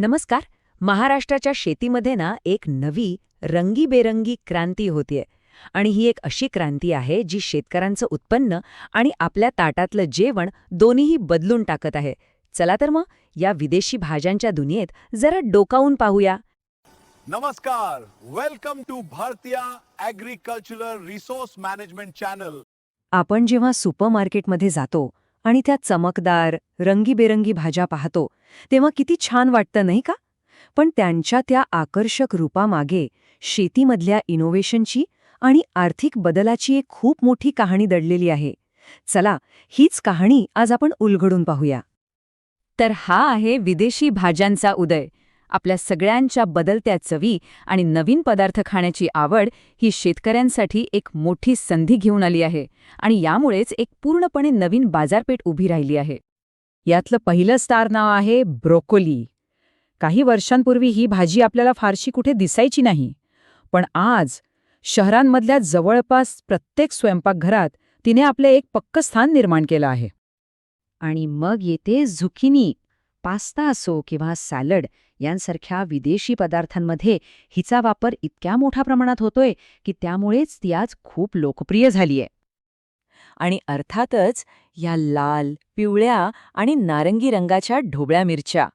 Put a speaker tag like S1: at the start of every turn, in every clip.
S1: नमस्कार. महाराष्ट्राच्या शेतीमध्ये ना एक नवी रंगीबेरंगी क्रांती होतीये. आणि ही एक अशी क्रांती आहे जी शेतकऱ्यांचं उत्पन्न आणि आपल्या ताटातलं जेवण दोन्हीही बदलून टाकत आहे. चला तर मग या विदेशी भाज्यांच्या दुनियेत जरा डोकावून पाहूया.
S2: नमस्कार. Welcome to Bharatiya agricultural resource management channel
S1: आपण जेव्हा सुपरमार्केटमध्ये जातो आणि त्या चमकदार रंगीबेरंगी भाज्या पाहतो. तेव्हा किती छान वाटतं नाही का? पण त्यांच्या त्या आकर्षक रूपामागे शेतीमधल्या इनोव्हेशनची आणि आर्थिक बदलाची एक खूप मोठी कहाणी दडलेली आहे. चला हीच कहाणी आज आपण उलगडून पाहूया. तर हा आहे विदेशी भाज्यांचा उदय. आपल्या सगळ्यांच्या बदलत्या चवी आणि नवीन पदार्थ खाण्याची आवड ही शेतकऱ्यांसाठी एक मोठी संधी घेऊन आली आहे आणि यामुळेच एक पूर्णपणे नवीन बाजारपेठ उभी राहिली आहे.
S3: यातलं पहिलं स्टार नाव आहे ब्रोकोली. काही वर्षांपूर्वी ही भाजी आपल्याला फारशी कुठे दिसायची नाही पण आज शहरांमधल्या जवळपास प्रत्येक स्वयंपाकघरात तिने आपले एक पक्क स्थान निर्माण केलं आहे.
S1: आणि मग येते झुकिनी. पास्ता असो किंवा सॅलड यांसारख्या विदेशी पदार्थांमध्ये हिचा वापर इतक्या मोठ्या प्रमाणात होतोय की त्यामुळेच ती आज खूप लोकप्रिय झालीय. आणि अर्थातच या लाल पिवळ्या आणि नारंगी रंगाच्या ढोबळ्या मिरच्या.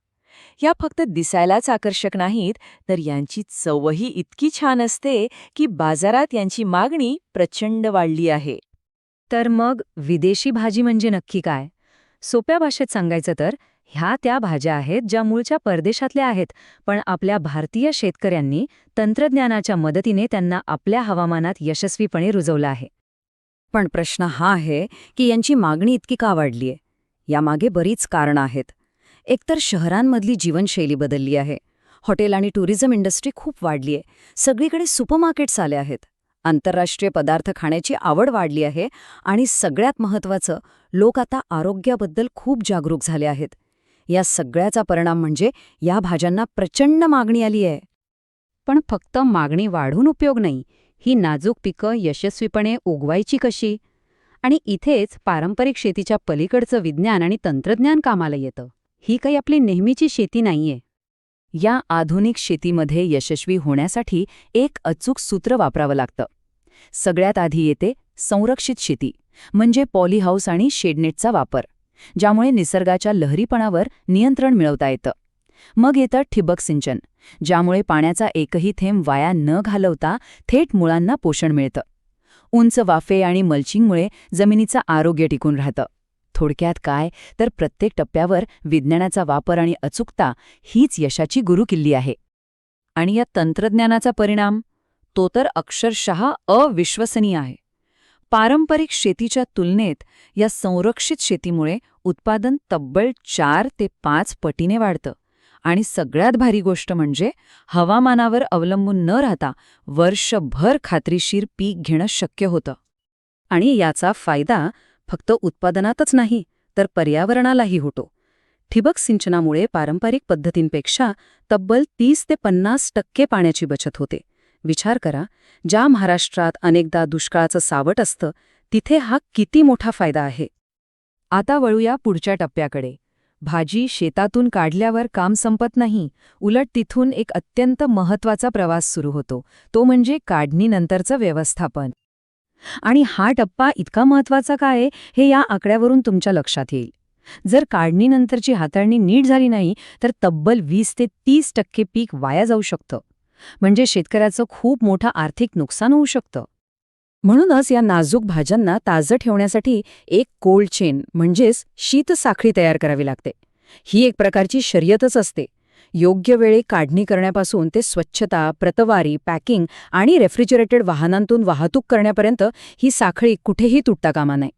S1: या फक्त दिसायलाच आकर्षक नाहीत तर यांची चवही इतकी छान असते की बाजारात यांची मागणी प्रचंड वाढली आहे. तर मग विदेशी भाजी म्हणजे नक्की काय? सोप्या भाषेत सांगायचं तर ह्या त्या भाज्या आहेत ज्या मूळच्या परदेशातल्या आहेत पण आपल्या भारतीय शेतकऱ्यांनी तंत्रज्ञानाच्या मदतीने त्यांना आपल्या हवामानात यशस्वीपणे रुजवलं आहे. पण प्रश्न हा आहे की यांची मागणी इतकी का वाढलीय यामागे बरीच कारणं आहेत. एकतर शहरांमधली जीवनशैली बदलली आहे. हॉटेल आणि टुरिझम इंडस्ट्री खूप वाढली आहे. सगळीकडे सुपरमार्केट्स आले आहेत. आंतरराष्ट्रीय पदार्थ खाण्याची आवड वाढली आहे आणि सगळ्यात महत्त्वाचं लोक आता आरोग्याबद्दल खूप जागरूक झाले आहेत. या सगळ्याचा परिणाम म्हणजे या भाज्यांना प्रचंड मागणी आली आहे. पण फक्त मागणी वाढून उपयोग नाही ही नाजूक पिकं यशस्वीपणे उगवायची कशी? आणि इथेच पारंपरिक शेतीच्या पलीकडचं विज्ञान आणि तंत्रज्ञान कामाला येतं. ही काही आपली नेहमीची शेती नाहीये. या आधुनिक शेतीमध्ये यशस्वी होण्यासाठी एक अचूक सूत्र वापरावं लागतं. सगळ्यात आधी येते संरक्षित शेती म्हणजे पॉलीहाऊस आणि शेडनेटचा वापर. ज्यामुळे निसर्गाच्या लहरीपणावर नियंत्रण मिळवता येतं. मग येतं ठिबक सिंचन ज्यामुळे पाण्याचा एकही थेंब वाया न घालवता थेट मुळांना पोषण मिळतं. उंच वाफे आणि मल्चिंगमुळे जमिनीचं आरोग्य टिकून राहतं. थोडक्यात काय? तर प्रत्येक टप्प्यावर विज्ञानाचा वापर आणि अचूकता हीच यशाची गुरुकिल्ली आहे. आणि या तंत्रज्ञानाचा परिणाम? तो तर अक्षरशः अविश्वसनीय आहे. पारंपरिक शेतीच्या तुलनेत या संरक्षित शेतीमुळे उत्पादन तब्बल चार ते पाच पटीने वाढतं. आणि सगळ्यात भारी गोष्ट म्हणजे हवामानावर अवलंबून न राहता वर्षभर खात्रीशीर पीक घेणं शक्य होतं. आणि याचा फायदा फक्त उत्पादनातच नाही तर पर्यावरणालाही होतो. ठिबक सिंचनामुळे पारंपरिक पद्धतींपेक्षा तब्बल तीस ते पन्नास टक्के पाण्याची बचत होते. विचार करा ज्या महाराष्ट्रात अनेकदा दुष्काळाचं सावट असतं तिथे हा किती मोठा फायदा आहे. आता वळूया पुढच्या टप्प्याकडे. भाजी शेतातून काढल्यावर काम संपत नाही उलट तिथून एक अत्यंत महत्त्वाचा प्रवास सुरू होतो तो म्हणजे काढणीनंतरचं व्यवस्थापन. आणि हा टप्पा इतका महत्त्वाचा काय हे या आकड्यावरून तुमच्या लक्षात येईल. जर काढणीनंतरची हाताळणी नीट झाली नाही तर तब्बल वीस ते तीस टक्के पीक वाया जाऊ शकतं. म्हणजे शेतकऱ्याचं खूप मोठं आर्थिक नुकसान होऊ शकतं. म्हणूनच या नाजूक भाज्यांना ताजं ठेवण्यासाठी एक कोल्ड चेन म्हणजेच शीतसाखळी तयार करावी लागते. ही एक प्रकारची शर्यतच असते. योग्य वेळी काढणी करण्यापासून ते स्वच्छता प्रतवारी पॅकिंग आणि रेफ्रिजरेटेड वाहनांतून वाहतूक करण्यापर्यंत ही साखळी कुठेही तुटता कामा नये.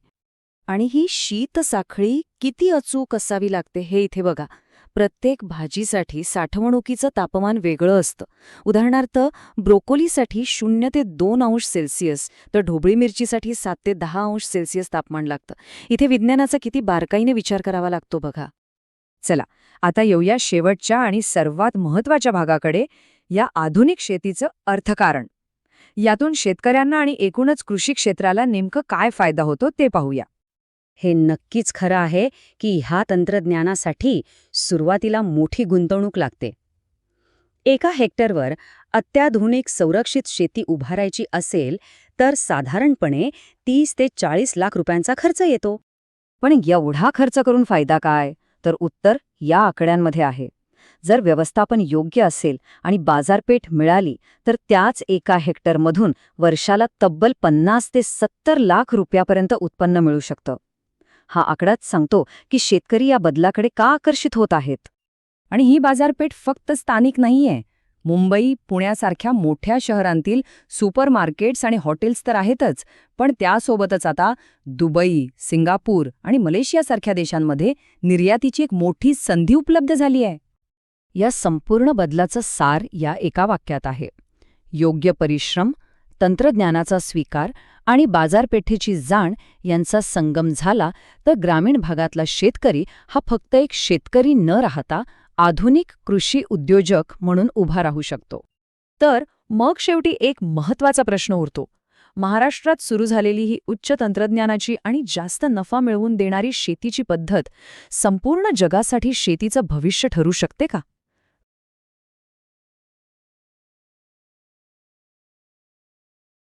S1: आणि ही शीत साखळी किती अचूक असावी लागते हे इथे बघा. प्रत्येक भाजीसाठी साठवणुकीचं तापमान वेगळं असतं. उदाहरणार्थ ब्रोकोलीसाठी शून्य ते दोन अंश सेल्सिअस तर ढोबळी मिरचीसाठी सात ते दहा अंश सेल्सिअस तापमान लागतं. इथे विज्ञानाचा किती बारकाईने विचार करावा लागतो बघा. चला आता येऊया शेवटच्या आणि सर्वात महत्त्वाच्या भागाकडे या आधुनिक शेतीचं अर्थकारण. यातून शेतकऱ्यांना आणि एकूणच कृषी क्षेत्राला नेमकं काय फायदा होतो ते पाहूया. हे नक्कीच खरं आहे की ह्या तंत्रज्ञानासाठी सुरुवातीला मोठी गुंतवणूक लागते. एका हेक्टरवर अत्याधुनिक संरक्षित शेती उभारायची असेल तर साधारणपणे तीस ते चाळीस लाख रुपयांचा खर्च येतो. पण एवढा खर्च करून फायदा काय? तर उत्तर या आकड्यांमध्ये आहे. जर व्यवस्थापन योग्य असेल आणि बाजारपेठ मिळाली तर त्याच एका हेक्टरमधून वर्षाला तब्बल पन्नास ते सत्तर लाख रुपयापर्यंत उत्पन्न मिळू शकतं. हा आकडाच सांगतो की शेतकरी या बदलाकडे का आकर्षित होत आहेत. आणि ही बाजारपेठ फक्त स्थानिक नाहीये. मुंबई पुण्यासारख्या मोठ्या शहरांतील सुपरमार्केट्स आणि हॉटेल्स तर आहेतच पण त्यासोबतच आता दुबई सिंगापूर आणि मलेशियासारख्या देशांमध्ये निर्यातीची एक मोठी संधी उपलब्ध झाली आहे. या संपूर्ण बदलाचं सार या एका वाक्यात आहे. योग्य परिश्रम तंत्रज्ञानाचा स्वीकार आणि बाजारपेठेची जाण यांचा संगम झाला तर ग्रामीण भागातला शेतकरी हा फक्त एक शेतकरी न राहता आधुनिक कृषी उद्योजक म्हणून उभा राहू शकतो.
S3: तर मग शेवटी एक महत्त्वाचा प्रश्न उरतो. महाराष्ट्रात सुरू झालेली ही उच्च तंत्रज्ञानाची आणि जास्त नफा मिळवून देणारी शेतीची पद्धत संपूर्ण जगासाठी शेतीचं भविष्य ठरू शकते का?